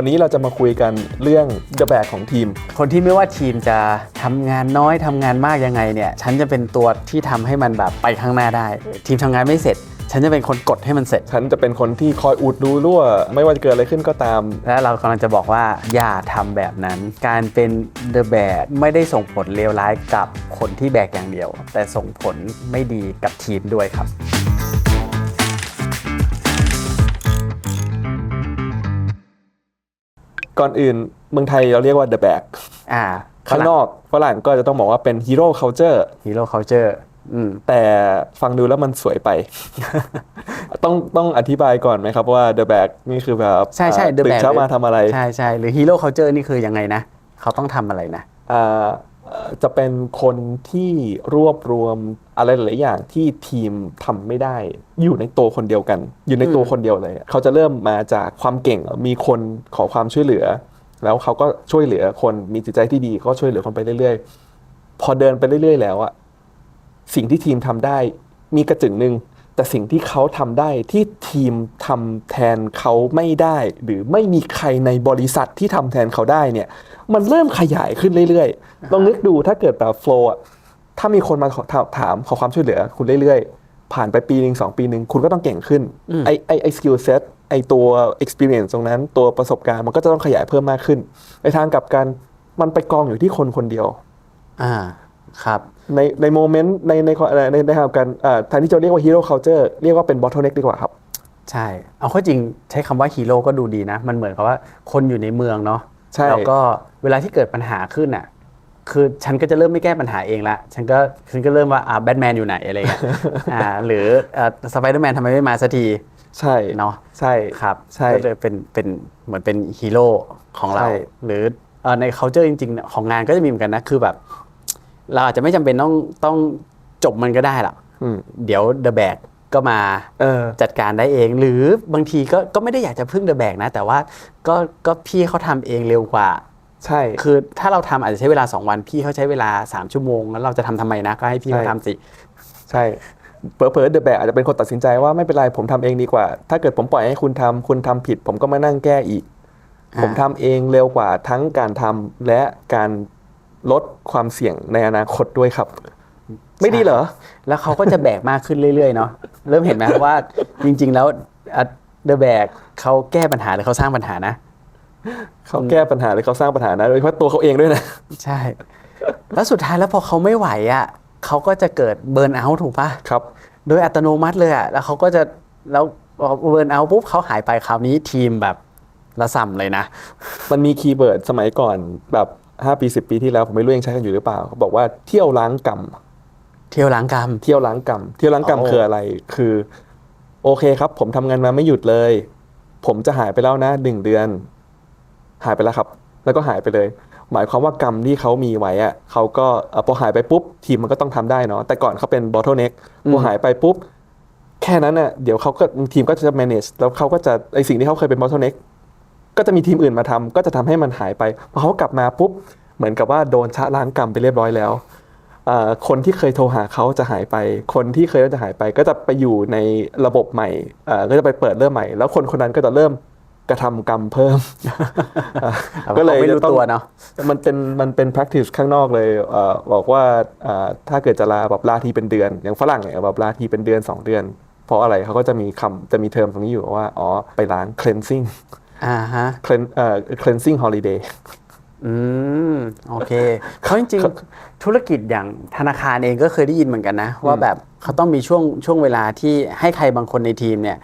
วันนี้เราจะมาคุยกันเรื่อง The Bag ของทีม คนที่ไม่ว่าทีมจะทำงานน้อยทำงานมากยังไงเนี่ยฉันจะเป็นตัวที่ทำให้มันแบบไปข้างหน้าได้ ทีมทำงานไม่เสร็จ ฉันจะเป็นคนกดให้มันเสร็จ ฉันจะเป็นคนที่คอยอุดรูรั่ว ไม่ว่าจะเกิดอะไรขึ้นก็ตาม และเรากำลังจะบอกว่าอย่าทำแบบนั้น การเป็นเดอะแบกไม่ได้ส่งผลเลวร้ายกับคนที่แบกอย่างเดียว แต่ส่งผลไม่ดีกับทีมด้วยครับ ก่อนอื่นเมืองไทยเราเรียกว่า The Bag อ่าข้างนอกฝรั่งก็จะต้องบอกว่าเป็น Hero Culture ฮีโร่เคาเจอร์อืมแต่ฟังดูแล้วมันสวยไป ต้องต้องอธิบายก่อนไหมครับว่า The Bag นี่คือแบบใช่ใช่อ่า The ตื่น Bag เช้ามาทำอะไร ใช่ใช่หรือฮีโร่เคาเจอร์นี่คือยังไงนะ เขาต้องทำอะไรนะอ่าเอ่อ จะเป็นคนที่รวบรวมอะไรหลายอย่างที่ทีมทำไม่ได้ อยู่ในตัวคนเดียวกัน อยู่ในตัวคนเดียวเลย เขาจะเริ่มมาจากความเก่งมีคนขอความช่วยเหลือ แล้วเขาก็ช่วยเหลือคนมีจิตใจที่ดีก็ช่วยเหลือคนไปเรื่อยๆ พอเดินไปเรื่อยๆ แล้วอะสิ่งที่ทีมทำได้มีกระจึงหนึ่ง แต่สิ่งที่เขาทำได้ที่ทีมทำแทนเขาไม่ได้ หรือไม่มีใครในบริษัทที่ทำแทนเขาได้เนี่ย มันเริ่มขยายขึ้นเรื่อยๆลองนึกดูถ้าเกิดแบบโฟล์ถ้ามีคนมาขอถามถามขอความช่วยเหลือคุณเรื่อยๆ ผ่านไปปีหนึ่งสองปีหนึ่งคุณก็ต้องเก่งขึ้นไอไอไอสกิลเซ็ตไอตัว experience ตรงนั้นตัวประสบการณ์มันก็จะต้องขยายเพิ่มมากขึ้นในทางกลับกันมันไปกองอยู่ที่คนคนเดียว อ่าครับ ในในโมเมนต์ในในในในในทางกลับกันอ่าแทนที่จะเรียกว่า hero culture เรียกว่าเป็น bottleneck ดีกว่าครับ ใช่ เอาเข้าจริงใช้คำว่าฮีโร่ก็ดูดีนะ มันเหมือนกับว่าคนอยู่ในเมืองเนาะใช่แล้วก็เวลาที่เกิดปัญหาขึ้นอะคือฉันก็จะเริ่มไม่แก้ปัญหาเองละ ฉันก็ฉันก็เริ่มว่าอ่าแบทแมนอยู่ไหนอะไรเงี้ยอ่าหรืออ่าสไปเดอร์แมนทำไมไม่มาสักที ใช่เนาะใช่ครับใช่ก็เลยเป็นเป็นเหมือนเป็นฮีโร่ของเราใช่หรือเอ่อใน culture จริง ๆ ของงานก็จะมีเหมือนกันนะคือแบบ เราอาจจะไม่จำเป็นต้องต้องจบมันก็ได้หรอกอืม เดี๋ยว The Bag ก็มาเออ จัดการได้เอง หรือบางทีก็ก็ไม่ได้อยากจะพึ่ง The Bag นะ แต่ว่าก็ก็พี่เขาทำเองเร็วกว่า ใช่ คือถ้าเราทำอาจจะใช้เวลา 2 วันพี่เขาใช้เวลา 3 ชั่วโมง แล้วเราจะทำทำไมนะก็ให้พี่เขาใช่ ทำสิ ใช่เผลอๆเดอะแบกอาจจะเป็นคนตัดสินใจว่าไม่เป็นไรผมทำเองดีกว่า ถ้าเกิดผมปล่อยให้คุณทำคุณทำผิด ผมก็มานั่งแก้อีก อ่า ผมทำเองเร็วกว่าทั้งการทำและการ ลดความเสี่ยงในอนาคตด้วยครับ ไม่ดีเหรอ แล้วเขาก็จะแบกมากขึ้นเรื่อยๆเนาะเริ่มเห็นไหมว่าจริง ๆ แล้วเดอะแบกเขาแก้ปัญหาหรือเขาสร้างปัญหานะเขาแก้ปัญหาหรือเขาสร้างปัญหานะโดยเฉพาะตัวเขาเองด้วยนะ ใช่ แล้วสุดท้ายแล้วพอเขาไม่ไหวอะเขาก็จะเกิดเบิร์นเอาท์ถูกปะครับ โดยอัตโนมัติเลยอะแล้วเขาก็จะแล้วเบิร์นเอาท์ปุ๊บเขาหายไปคราวนี้ทีมแบบละส่ำเลยนะ มันมีคีย์เวิร์ดสมัยก่อนแบบ 5 ปี 10 ปีที่แล้วผมไม่รู้ยังใช้กันอยู่หรือเปล่าเขาบอกว่าเที่ยวล้างกรรมเที่ยวล้างกรรมเที่ยวล้างกรรมเที่ยวล้างกรรมโอ้คืออะไร คือ โอเคครับ ผมทำงานมาไม่หยุดเลย ผมจะหายไปแล้วนะหนึ่งเดือน หายไปแล้วครับ แล้วก็หายไปเลย หมายความว่ากรรมที่เขามีไว้อะเขาก็เอ่อพอหายไปปุ๊บ ทีมมันก็ต้องทำได้เนาะแต่ก่อนเขาเป็น bottleneck พอหายไปปุ๊บแค่นั้นน่ะเดี๋ยวเขาก็ทีมก็จะ manage แล้วเขาก็จะไอสิ่งที่เขาเคยเป็น bottleneck ก็จะมีทีมอื่นมาทำก็จะทำให้มันหายไปพอเขากลับมาปุ๊บเหมือนกับว่าโดนชะล้างกรรมไปเรียบร้อยแล้วอ่าคนที่เคยโทรหาเขาจะหายไป คนที่เคยจะหายไป ก็จะไปอยู่ในระบบใหม่อ่าก็จะไปเปิดเริ่มใหม่ แล้วคนคนนั้นก็จะเริ่มกระทำกรรมเพิ่มอ่าก็เลยไม่รู้จะต้องตัวเนาะมันเป็นมันเป็น practice ข้างนอกเลยเอ่อบอกว่าอ่าถ้าเกิดจะลาแบบลาทีเป็นเดือน อย่างฝรั่งเนี่ยแบบลาทีเป็นเดือน 2 เดือน เพราะอะไรเขาก็จะมีคำจะมีเทอมตรงนี้อยู่ว่า อ๋อ ไปล้าง cleansing อ่าฮะ clean เอ่อ cleansing holiday อืมโอเคเขาจริงๆ ธุรกิจอย่างธนาคารเองก็เคยได้ยินเหมือนกันนะ ว่าแบบเขาต้องมีช่วงช่วงเวลาที่ให้ใครบางคนในทีมเนี่ย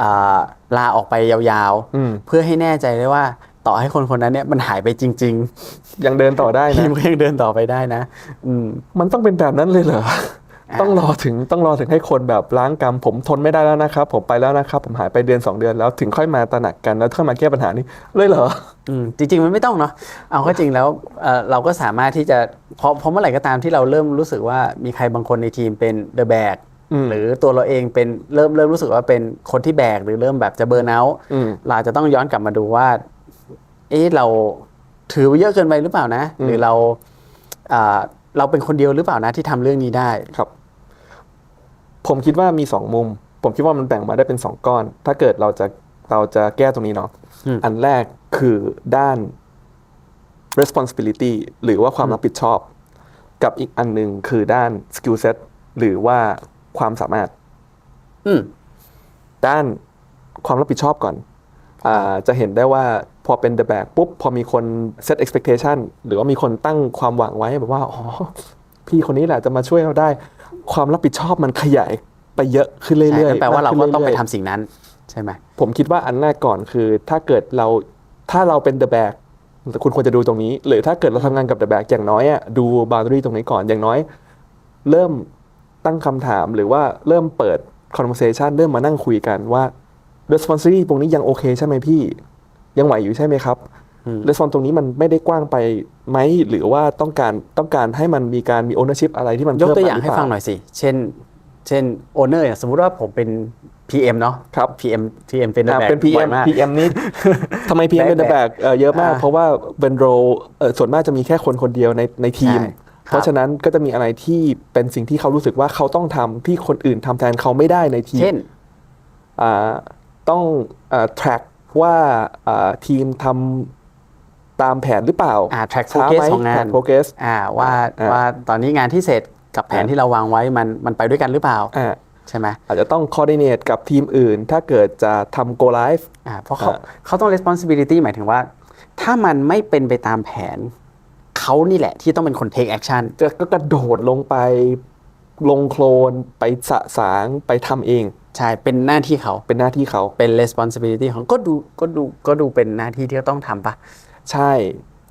อ่าลาออกไปยาวอืม ๆ เพื่อให้แน่ใจได้ว่าต่อให้คนคนนั้นเนี่ยมันหายไปจริง ยังเดินต่อได้ๆ ทีนะ มก็ยังเดินต่อไปได้นะ อืม มันต้องเป็นแบบนั้นเลยเหรอ ต้องรอถึงต้องรอถึงให้คนแบบล้างกรรม ผมทนไม่ได้แล้วนะครับ ผมไปแล้วนะครับ ผมหายไปเดือน 2 เดือนแล้วถึงค่อยมาตระหนักกันแล้วค่อยมาแก้ปัญหานี้เลยเหรออืมจริง ๆ มันไม่ต้องเนาะเอาก็จริงแล้วเอ่อเราก็สามารถที่จะเพราะเพราะเมื่อไหร่ก็ตามที่เราเริ่มรู้สึกว่ามีใครบางคนในทีมเป็นเดอะแบกอืมหรือตัวเราเองเป็นเริ่มเริ่มรู้สึกว่าเป็นคนที่แบกหรือเริ่มแบบจะเบิร์นเอาท์อืมเราอาจจะต้องย้อนกลับมาดูว่า เอ๊ะเราถือไว้เยอะเกินไปหรือเปล่านะอืมหรือเราอ่าเราเป็นคนเดียวหรือเปล่านะที่ทำเรื่องนี้ได้ครับ ผมคิดว่ามีสองมุม ผมคิดว่ามันแบ่งมาได้เป็นสองก้อน ถ้าเกิดเราจะเราจะแก้ตรงนี้เนาะอืมอันแรกคือด้าน responsibility หรือว่าความรับผิดชอบ กับอีกอันหนึ่งคือด้าน skill set หรือว่าความสามารถอืมด้านความรับผิดชอบก่อนอาจะเห็นได้ว่าพอเป็น the back ปุ๊บ พอมีคน set expectation หรือว่ามีคนตั้งความหวังไว้แบบว่า อ๋อ พี่คนนี้แหละจะมาช่วยเราได้ ความรับผิดชอบมันขยายไปเยอะขึ้นเรื่อยใช่ๆแปลว่าเราก็ต้องไปมขึ้นทำยๆสิ่งนั้นใช่ไหมผมคิดว่าอันแรกก่อนคือ ถ้าเกิดเราถ้าเราเป็น the back คุณควรจะดูตรงนี้ หรือถ้าเกิดเราทำงานกับ the back อย่างน้อยอะดู boundary ตรงนี้ก่อนอย่างน้อย เริ่มตั้งคำถามหรือว่าเริ่มเปิด conversation เริ่มมานั่งคุยกันว่า responsibility ตรงนี้ยังโอเคใช่ไหมพี่ ยังไหวอยู่ใช่ไหมครับ response ตรงนี้มันไม่ได้กว้างไปไหมหรือว่าต้องการต้องการให้มันมีการมี ownership อะไรที่มันยกเพิ่มตัวมอย่างให้รืเปล่ฟังหน่อยสิ เช่น เช่นโอเนอร์สมมุติว่าผมเป็น PM เนาะครับ PM PM เป็นอ่าแบบเป็นบ่อย PM มาก PM นี่ทำไม PM เป็นแบกแบกเอ่อเยอะมากอ่าเพราะว่าเป็นโรเอ่อส่วนมากจะมีแค่คนคนเดียวในในทีมใช่ครับเพราะฉะนั้นก็จะมีอะไรที่เป็นสิ่งที่เขารู้สึกว่าเขาต้องทำที่คนอื่นทำแทนเขาไม่ได้ในทีมเช่นอ่าต้องอ่า track ว่าอ่าทีมทำ ตามแผนหรือเปล่าอ่า track ช้า progress ไหมของงาน track progress อ่าว่าอ่าว่าตอนนี้งานที่เสร็จกับแผนอ่าที่เราวางไว้มันมันไปด้วยกันหรือเปล่าอ่าใช่ไหมอาจจะต้อง coordinate กับทีมอื่น ถ้าเกิดจะทำ go live อ่าเพราะเขาอ่าเขาต้อง responsibility หมายถึงว่า ถ้ามันไม่เป็นไปตามแผน เขานี่แหละที่ต้องเป็นคน take action จะก็กระโดดลงไปลงโคลนไปสะสางไปทำเองใช่ เป็นหน้าที่เขา เป็นหน้าที่เขา เป็น responsibility ของ ก็ดู ก็ดู ก็ดูเป็นหน้าที่ที่เขาต้องทำปะ ใช่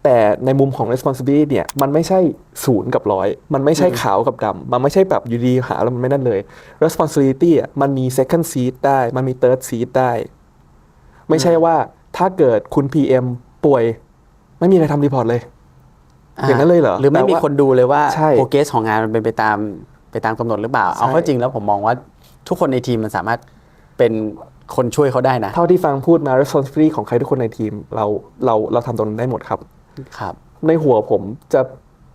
แต่ในมุมของ responsibility เนี่ยมันไม่ใช่ศูนย์กับร้อยมันไม่ใช่ขาวกับดำมันไม่ใช่แบบอยู่ดีหาแล้วมันไม่นั่นเลย responsibility อะมันมี second seat ได้มันมี third seat ได้ ไม่ใช่ว่าถ้าเกิดคุณ PM ป่วย ไม่มีใครทำรีพอร์ตเลย อย่างนั้นเลยเหรอหรือไม่แปลมีว่าคนดูเลยว่าใช่ progress ของงานมันเป็นไปตามไปตามกำหนดหรือเปล่า เอาใช่เข้าจริงแล้วผมมองว่าทุกคนในทีมมันสามารถเป็น คนช่วยเขาได้นะ เท่าที่ฟังพูดมา responsibility ของใครทุกคนในทีม เราเราเราทำตรงนั้นได้หมดครับ ครับ ในหัวผมจะ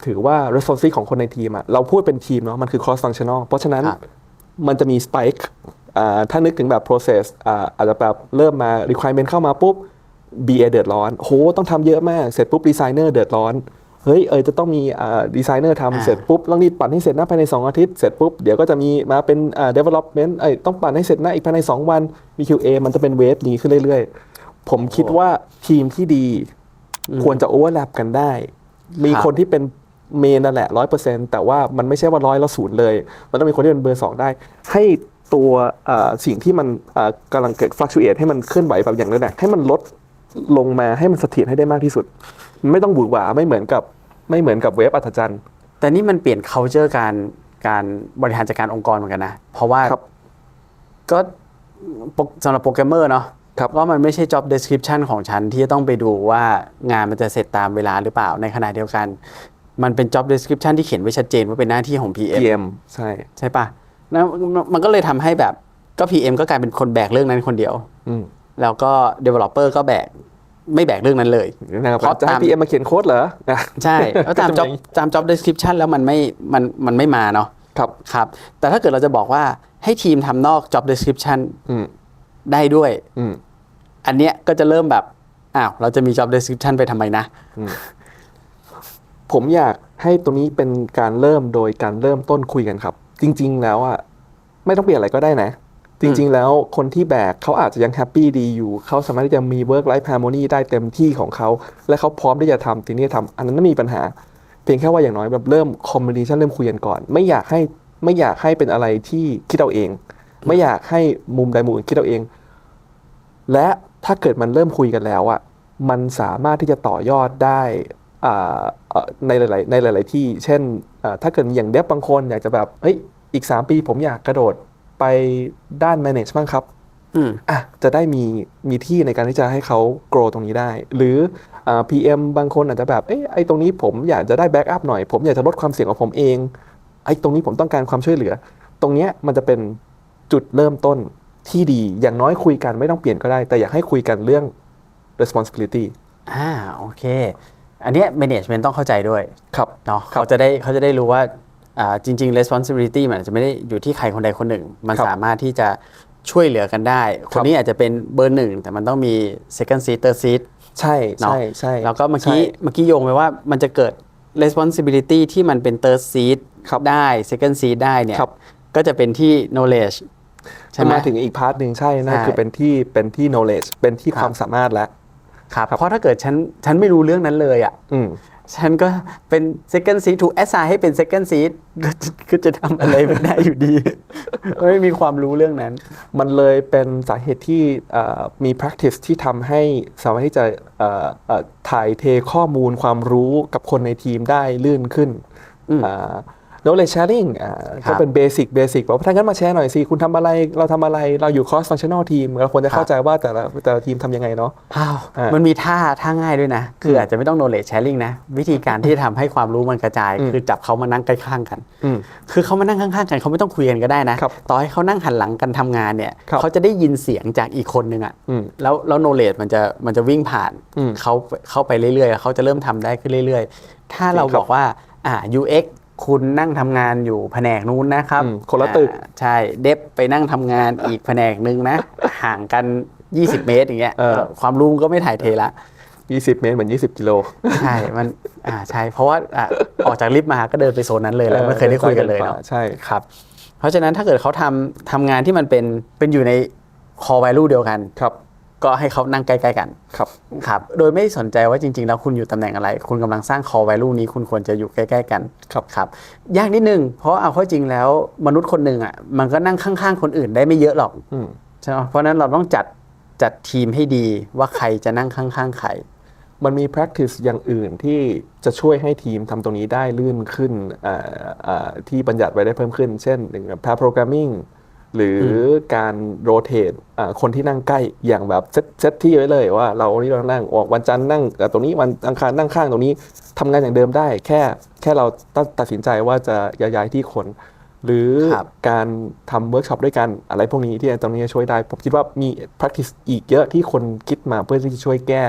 ถือว่า responsibility ของคนในทีมอะเราพูดเป็นทีมเนาะมันคือ cross functional เพราะฉะนั้นครับ มันจะมี spike อ่าถ้านึกถึงแบบ process อ่าอาจจะแบบเริ่มมา requirement เข้ามาปุ๊บ BA เดือดร้อนโหต้องทำเยอะมาก เสร็จปุ๊บ designer เดือดร้อน เฮ้ยเออจะต้องมีอ่า designer ทำเสร็จปุ๊บต้องรีบปั่นให้เสร็จนะภายใน 2 อาทิตย์เสร็จปุ๊บ เดี๋ยวก็จะมีมาเป็นอ่า development เอ้ยต้องปั่นให้เสร็จนะอีกภายใน 2 วันมี QA มันจะเป็นเวฟอย่างนี้ขึ้นเรื่อยๆ ผมคิดว่าทีมที่ดีควรจะ overlap กันได้ มีครับคนที่เป็นเมนนั่นแหละร้อยเปอร์เซ็นต์แต่ว่ามันไม่ใช่ว่าร้อยแล้วศูนย์เลย มันต้องมีคนที่เป็นเบอร์สองได้ ให้ตัวเอ่อสิ่งที่มันเอ่อกำลังเกิด fluctuate ให้มันเคลื่อนไหวแบบอย่างนั้นนะให้มันลดลงมาให้มันเสถียรให้ได้มากที่สุด ไม่ต้องบูดหวาไม่เหมือนกับไม่เหมือนกับเวฟอัศจรรย์แต่นี่มันเปลี่ยน culture การการบริหารจัดการองค์กรเหมือนกันนะ เพราะว่าครับก็ปกสำหรับโปรแกรมเมอร์เนาะครับว่ามันไม่ใช่ job description ของฉัน ที่จะต้องไปดูว่างานมันจะเสร็จตามเวลาหรือเปล่าในขณะเดียวกัน มันเป็น job description ที่เขียนไว้ชัดเจนว่าเป็นหน้าที่ของ PM PM ใช่ใช่ปะแล้วมันก็เลยทำให้แบบก็ PM ก็กลายเป็นคนแบกเรื่องนั้นคนเดียวอืมแล้วก็ developer ก็แบก ไม่แบกเรื่องนั้นเลยนะครับเพราะจะให้ตาม PM มาเขียนโค้ดเหรออะใช่แล้วตาม job ตาม job description แล้วมันไม่มันมันไม่มาเนาะครับครับ แต่ถ้าเกิดเราจะบอกว่าให้ทีมทำนอก job description อืมได้ด้วยอืมอันเนี้ยก็จะเริ่มแบบอ้าวเราจะมี job description ไปทำไมนะ ผมอยากให้ตรงนี้เป็นการเริ่มโดยการเริ่มต้นคุยกันครับ จริง ๆ แล้วอะไม่ต้องเปลี่ยนอะไรก็ได้นะ จริง ๆ แล้วคนที่แบกเขาอาจจะยังแฮปปี้ดีอยู่ เขาสามารถที่จะมี work life harmony ได้เต็มที่ของเขา และเขาพร้อมที่จะทำสิ่งที่จะทำอันนั้นไม่มีปัญหา เพียงแค่ว่าอย่างน้อยแบบเริ่ม communication เริ่มคุยกันก่อน ไม่อยากให้ไม่อยากให้เป็นอะไรที่คิดเอาเอง ไม่อยากให้มุมใดมุมหนึ่งคิดเอาเอง และถ้าเกิดมันเริ่มคุยกันแล้วอะมันสามารถที่จะต่อยอดได้อ่าในหลายๆในหลาย ๆ ที่ เช่นอ่าถ้าเกิดอย่างเดฟบางคนอยากจะแบบเฮ้ยอีก 3 ปีผมอยากกระโดด ไปด้าน manage บ้างครับอืมอะจะได้มีมีที่ในการที่จะให้เขา grow ตรงนี้ได้ หรืออ่า PM บางคนอาจจะแบบเอ้ยไอ้ตรงนี้ผมอยากจะได้ back up หน่อย ผมอยากจะลดความเสี่ยงของผมเอง ไอ้ตรงนี้ผมต้องการความช่วยเหลือ ตรงเนี้ยมันจะเป็นจุดเริ่มต้นที่ดี อย่างน้อยคุยกันไม่ต้องเปลี่ยนก็ได้ แต่อยากให้คุยกันเรื่อง responsibility อ่าโอเค อันเนี้ย management ต้องเข้าใจด้วย ครับเนาะครับเขาจะได้เขาจะได้รู้ว่าอ่า จริง ๆ responsibility มันอาจจะไม่ได้อยู่ที่ใครคนใดคนหนึ่ง มันครับสามารถที่จะช่วยเหลือกันได้ คนนี้อาจจะเป็นเบอร์หนึ่ง แต่มันต้องมี second seat third seat ใช่เนาะใช่ใช่แล้วก็เมื่อกี้ใช่เมื่อกี้โยงไปว่ามันจะเกิด responsibility ที่มันเป็น third seed ครับได้ second seed ได้เนี่ยครับก็จะเป็นที่ knowledge ใช่ไหมมาถึงอีกพาร์ทหนึ่งใช่นั่นใช่คือเป็นที่เป็นที่ knowledge เป็นที่ครับความสามารถแล้วครับเพราะถ้าเกิดฉันฉันไม่รู้เรื่องนั้นเลยอะอืม ฉันก็เป็น second seed ถูก assign ให้เป็น second seed ก็จะก็จะทำอะไรไม่ได้อยู่ดี ไม่มีความรู้เรื่องนั้น มันเลยเป็นสาเหตุที่เอ่อมี practice ที่ทำให้สามารถที่จะเอ่อเอ่อถ่ายเทข้อมูลความรู้กับคนในทีมได้ลื่นขึ้นอ่า knowledge sharing อ่าครับก็เป็นเบสิกเบสิกบอกว่าถ้างั้นมาแชร์หน่อยสิ คุณทำอะไรเราทำอะไรเราอยู่ cross functional team เราควรจะเข้าใจว่าแต่ละแต่ละทีมทำยังไงเนาะอ้าวอ่ามัมันมีท่าท่าง่ายด้วยนะ คืออาจจะไม่ต้อง knowledge sharing นะ วิธีการที่ทำให้ความรู้มันกระจายอืมคือจับเขามานั่งใกล้ข้างกันอืมคือเขามานั่งข้างๆกันเขาไม่ต้องคุยกันก็ได้นะครับต่อให้เขานั่งหันหลังกันทำงานเนี่ยครับเขาจะได้ยินเสียงจากอีกคนนึงอะอืมแล้วแล้ว knowledge มันจะมันจะวิ่งผ่านอืมเขาเข้าไปเรื่อยๆเขาจะเริ่มทำได้ขึ้นเรื่อย ๆ ถ้าเราจริงครับบอกว่าอ่า UX คุณนั่งทำงานอยู่แผนกนู้นนะครับอืมคนละตึกอ่าใช่ เดฟไปนั่งทำงานอีกแผนกนึงนะ ห่างกัน 20 เมตรอย่างเงี้ยเออความรู้ก็ไม่ถ่ายเทละ 20 เมตรเหมือน 20 กิโล ใช่ มัน อ่า ใช่ เพราะว่าอะออกจากลิฟต์มาก็เดินไปโซนนั้นเลยแล้วไม่เคยได้คุยกันเลยเนาะ ใช่ ครับ เพราะฉะนั้นถ้าเกิดเขาทำทำงานที่มันเป็น เป็นอยู่ใน core value เดียวกัน ครับ ก็ให้เขานั่งใกล้ๆกันครับครับ โดยไม่สนใจว่าจริง ๆ แล้วคุณอยู่ตำแหน่งอะไร คุณกำลังสร้าง core value นี้คุณควรจะอยู่ใกล้ ๆ กันครับครับ ยากนิดนึง เพราะเอาเข้าจริงแล้วมนุษย์คนหนึ่งอะมันก็นั่งข้างๆคนอื่นได้ไม่เยอะหรอกอืมใช่ไหมเพราะฉะนั้นเราต้องจัดจัดทีมให้ดีว่าใครจะนั่งข้างๆใครมันมี practice อย่างอื่นที่จะช่วยให้ทีมทำตรงนี้ได้ลื่นขึ้นอ่าอ่าที่บัญญัติไว้ได้เพิ่มขึ้น เช่นอย่างแบบ pair programming หรือการ rotate อ่าคนที่นั่งใกล้อย่างแบบเซตเซตที่ไว้เลยว่าเรานี่เรานั่งออกวันจันทร์นั่งอ่าตรงนี้วันอังคารนั่งข้างตรงนี้ทำงานอย่างเดิมได้ แค่แค่เราตัดตัดสินใจว่าจะย้ายที่คน หรือครับการทำเวิร์กช็อปด้วยกันอะไรพวกนี้ที่ตรงนี้จะช่วยได้ ผมคิดว่ามี practice อีกเยอะที่คนคิดมาเพื่อที่จะช่วยแก้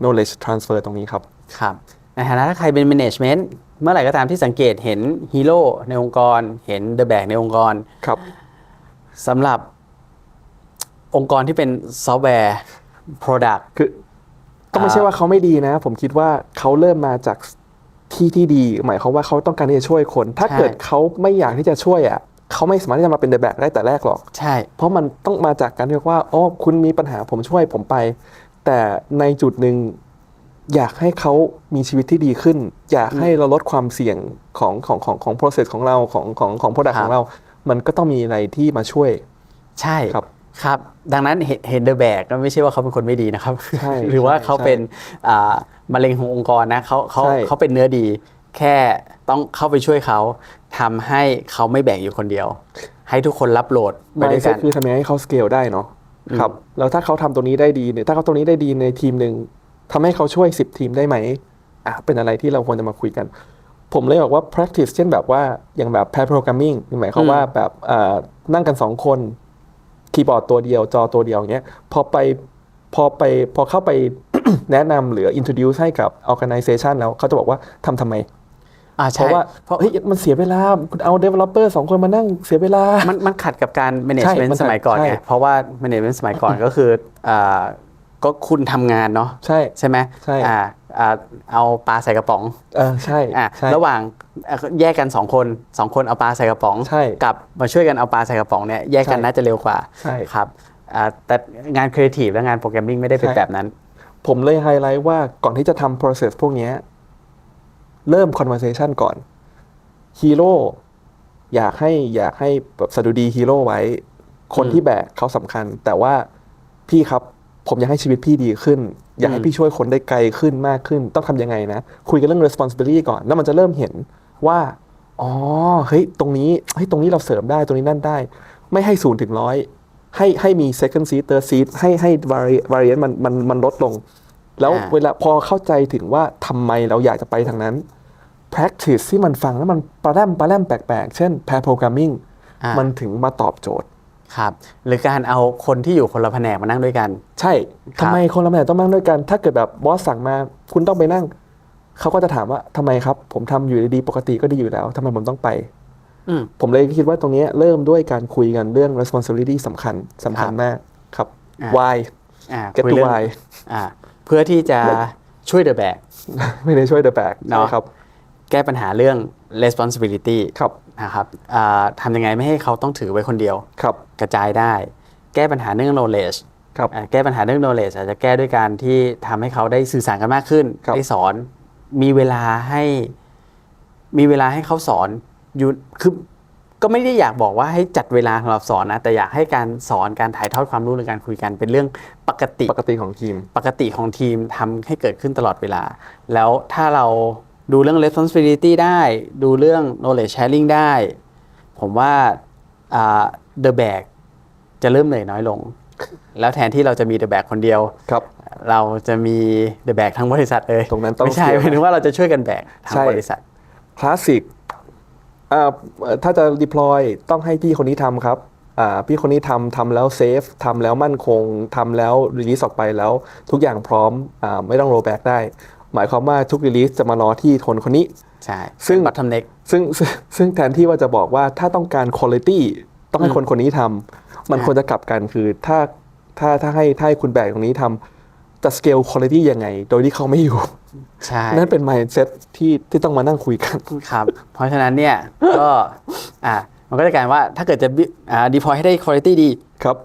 knowledge transfer ตรงนี้ครับครับในฐานะถ้าใครเป็น management เมื่อไหร่ก็ตามที่สังเกตเห็นฮีโร่ในองค์กร เห็น The Bag ในองค์กรครับ สำหรับองค์กรที่เป็นซอฟต์แวร์ Product คือก็ไม่ใช่ว่าเขาไม่ดีนะ ผมคิดว่าเขาเริ่มมาจากที่ที่ดี หมายความว่าเขาต้องการที่จะช่วยคน ถ้าใช่เกิดเขาไม่อยากที่จะช่วยอะเขาไม่สามารถที่จะมาเป็นเดอะแบกได้แต่แรกหรอก ใช่ เพราะมันต้องมาจากการที่ว่าอ๋อคุณมีปัญหาผมช่วยผมไป แต่ในจุดหนึ่งอยากให้เขามีชีวิตที่ดีขึ้น อยากให้เราลดความเสี่ยงของของของของ process ของเราของของของ product ครับของเรา มันก็ต้องมีอะไรที่มาช่วย ใช่ครับครับ ดังนั้นเห็นเห็น The Bag ก็ไม่ใช่ว่าเขาเป็นคนไม่ดีนะครับใช่หรือว่าใช่เขาเป็นอ่ามะเร็งขององค์กรนะเขาเขาใช่เขาเป็นเนื้อดี แค่ต้องเข้าไปช่วยเขาทำให้เขาไม่แบ่งอยู่คนเดียว ให้ทุกคนรับโหลดไปไม่ด้วยใช่กันคือทำยังไงให้เขาสเกลได้เนาะครับแล้วถ้าเขาทำตรงนี้ได้ดีเนี่ยถ้าเขาตรงนี้ได้ดีในทีมหนึ่งทำให้เขาช่วย10ทีมได้ไหมอะเป็นอะไรที่เราควรจะมาคุยกัน ผมเลยบอกว่า practice เช่นแบบว่าอย่างแบบ pair programming หมายความว่าแบบอ่านั่งกัน2คนคีย์บอร์ดตัวเดียวจอตัวเดียวอย่างเงี้ยพอไปพอไปพอเข้าไปแนะนำหรือ introduce ให้กับ organization แล้วเขาจะบอกว่าทำทำไมอ่าเพใช่ราะว่าเพราะเฮ้ยมันเสียเวลาคุณเอา developer สองคนมานั่งเสียเวลา มันมันขัดกับการใช่ management มันขัดสมัยก่อนไงใช่เพราะว่า management สมัยก่อนก็คืออ่าก็คุณทำงานเนาะใช่ใช่ไหมใช่อ่าอ่า เอาปลาใส่กระป๋องเออใช่อะใช่ระหว่างอะแยกกันสองคนสองคนเอาปลาใส่กระป๋อง ใช่ กับมาช่วยกันเอาปลาใส่กระป๋องเนี่ยแยกกันใช่ น่าจะเร็วกว่าใช่ ครับอ่าแต่งานครีเอทีฟและงานโปรแกรมมิ่งไม่ได้เป็นใช่ แบบนั้น ผมเลยไฮไลท์ว่าก่อนที่จะทำ process พวกเนี้ยเริ่ม conversation ก่อนฮีโร่อยากให้อยากให้แบบสะดุดีฮีโร่ไว้ คนอืม ที่แบกเขาสำคัญ แต่ว่าพี่ครับ ผมอยากให้ชีวิตพี่ดีขึ้น อยากให้อืมพี่ช่วยคนได้ไกลขึ้นมากขึ้น ต้องทำยังไงนะ คุยกันเรื่อง responsibility ก่อน แล้วมันจะเริ่มเห็นว่าอ๋อเฮ้ยตรงนี้เฮ้ยตรงนี้เราเสริมได้ตรงนี้นั่นได้ ไม่ให้ศูนย์ถึงร้อยให้ให้มี second seat third seat ให้ให้ vari- variance มันมันมันลดลง แล้วอ่าเวลาพอเข้าใจถึงว่าทำไมเราอยากจะไปทางนั้น practice ที่มันฟังแล้วมันปลาแรมปลาแรมแปลกๆ เช่น pair programming อะมันถึงมาตอบโจทย์ ครับหรือการเอาคนที่อยู่คนละแผนกมานั่งด้วยกัน ใช่ครับทำไมคนละแผนกต้องนั่งด้วยกัน ถ้าเกิดแบบบอสสั่งมา คุณต้องไปนั่ง เขาก็จะถามว่าทำไมครับ ผมทำอยู่ดีๆปกติก็ดีอยู่แล้วทำไมผมต้องไป อืม ผมเลยคิดว่าตรงเนี้ยเริ่มด้วยการคุยกันเรื่อง responsibility สำคัญสำคัญครับมากครับ อ่า why อ่า get คุย to เรื่อง why อ่าเพื่อที่จะช่วยเดอะแบก ไม่ได้ช่วยเดอะแบกเนาะครับ แก้ปัญหาเรื่อง responsibility ครับนะครับอ่าทำยังไงไม่ให้เขาต้องถือไว้คนเดียวครับกระจายได้ แก้ปัญหาเรื่อง knowledge ครับอ่าแก้ปัญหาเรื่อง knowledge อาจจะแก้ด้วยการที่ทำให้เขาได้สื่อสารกันมากขึ้นครับได้สอน มีเวลาให้ มีเวลาให้เขาสอนอยู่คือก็ไม่ได้อยากบอกว่าให้จัดเวลาสำหรับสอนนะ แต่อยากให้การสอนการถ่ายทอดความรู้หรือการคุยกันเป็นเรื่องปกติ ปกติของทีม ปกติของทีมทำให้เกิดขึ้นตลอดเวลา แล้วถ้าเรา ดูเรื่อง responsibility ได้ ดูเรื่อง knowledge sharing ได้ ผมว่าอ่า the bag จะเริ่มเหนื่อยน้อยลง แล้วแทนที่เราจะมี the bag คนเดียวครับ เราจะมี the bag ทั้งบริษัทเลยตรงนั้นต้องไม่ใช่ scale หมายถึงว่าเราจะช่วยกันแบกทั้งใช่บริษัทคลาสสิกอ่าเอ่อถ้าจะ deploy ต้องให้พี่คนนี้ทำครับอ่าพี่คนนี้ทำทำแล้วเซฟทำแล้วมั่นคงทำแล้ว release ออกไปแล้ว ทุกอย่างพร้อมอาไม่ต้อง roll back ได้ หมายความว่าทุก release จะมารอที่คนคนนี้ ใช่ซึ่งบัตทอมเน็กซึ่งซึ่งซึ่งแทนที่ว่าจะบอกว่าถ้าต้องการ quality ต้องให้คนคนนี้ทำมันอ่าควรจะกลับกันคือถ้าถ้าถ้าให้ถ้าให้คุณแบกตรงนี้ทำจะ scale quality ยังไง โดยที่เขาไม่อยู่ใช่นั่นเป็น mindset ที่ที่ต้องมานั่งคุยกันครับ เพราะฉะนั้นเนี่ยก็อ่ามันก็จะกลายว่าถ้าเกิดจะ build อ่า deploy ให้ได้ quality ดีครับ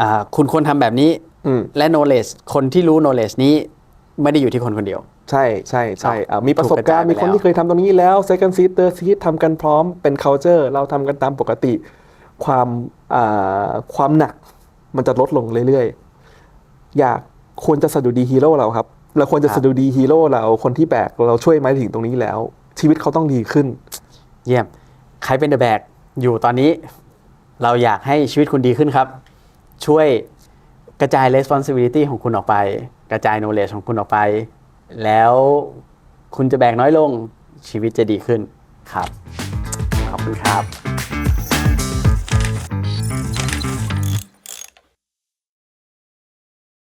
อ่าคุณควรทำแบบนี้อืมและ knowledge คนที่รู้ knowledge นี้ ไม่ได้อยู่ที่คนคนเดียว ใช่ใช่ใช่ครับอ่ามีประสบการณ์ถูมีกกระจายไปคนแล้วที่เคยทำตรงนี้แล้ว second seat third seat ทำกันพร้อมเป็น culture เราทำกันตามปกติ ความอ่าความหนักมันจะลดลงเรื่อยๆ อยากควรจะสะดุดีฮีโร่เราครับ เราควรจะสะดุดีฮีโร่เราคนที่แบกเราช่วยมาถึงตรงนี้แล้ว ชีวิตเขาต้องดีขึ้น เยี่ยม ใครเป็น the bag อยู่ตอนนี้ เราอยากให้ชีวิตคุณดีขึ้นครับ ช่วยกระจาย responsibility ของคุณออกไป กระจาย knowledge ของคุณออกไป แล้วคุณจะแบกน้อยลงชีวิตจะดีขึ้นครับ ขอบคุณครับ